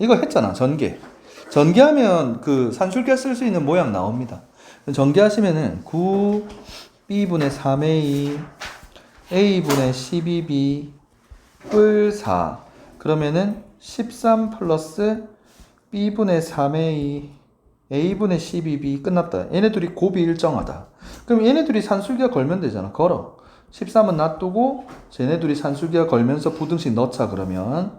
이거 했잖아, 전개. 전개하면 그 산술기가 쓸 수 있는 모양 나옵니다. 전개하시면은 9 b분의 3a a분의 12b 뿔 4. 그러면은 13 플러스 b분의 3a a분의 12b 끝났다. 얘네 둘이 곱이 일정하다. 그럼 얘네 둘이 산술기가 걸면 되잖아. 걸어. 13은 놔두고 쟤네 둘이 산술기가 걸면서 부등식 넣자 그러면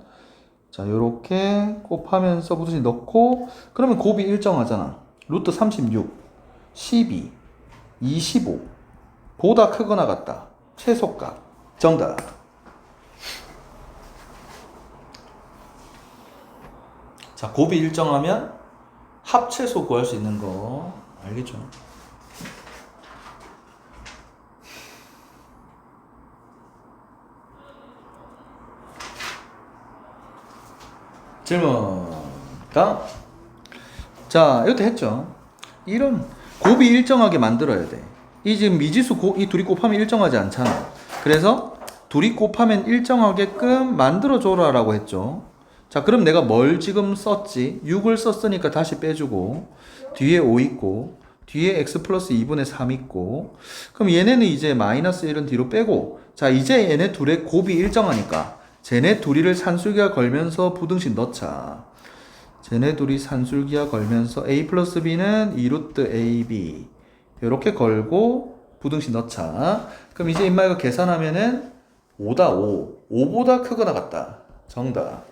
자 요렇게 곱하면서 부등식 넣고 그러면 곱이 일정하잖아. 루트 36, 12, 25 보다 크거나 같다. 최소값. 정답. 자, 곱이 일정하면 합체소 구할 수 있는 거 알겠죠? 질문. 다음. 자, 이것도 했죠. 이런 곱이 일정하게 만들어야 돼. 이 지금 미지수 고, 이 둘이 곱하면 일정하지 않잖아. 그래서 둘이 곱하면 일정하게끔 만들어줘라 라고 했죠. 자, 그럼 내가 뭘 지금 썼지? 6을 썼으니까 다시 빼주고, 뒤에 5 있고, 뒤에 x 플러스 2분의 3 있고, 그럼 얘네는 이제 마이너스 1은 뒤로 빼고, 자, 이제 얘네 둘의 곱이 일정하니까, 쟤네 둘이를 산술기가 걸면서 부등식 넣자. 쟤네 둘이 산술기가 걸면서 a 플러스 b는 2루트 ab. 이렇게 걸고, 부등식 넣자. 그럼 이제 임마 이거 계산하면은 5다 5. 5보다 크거나 같다. 정답.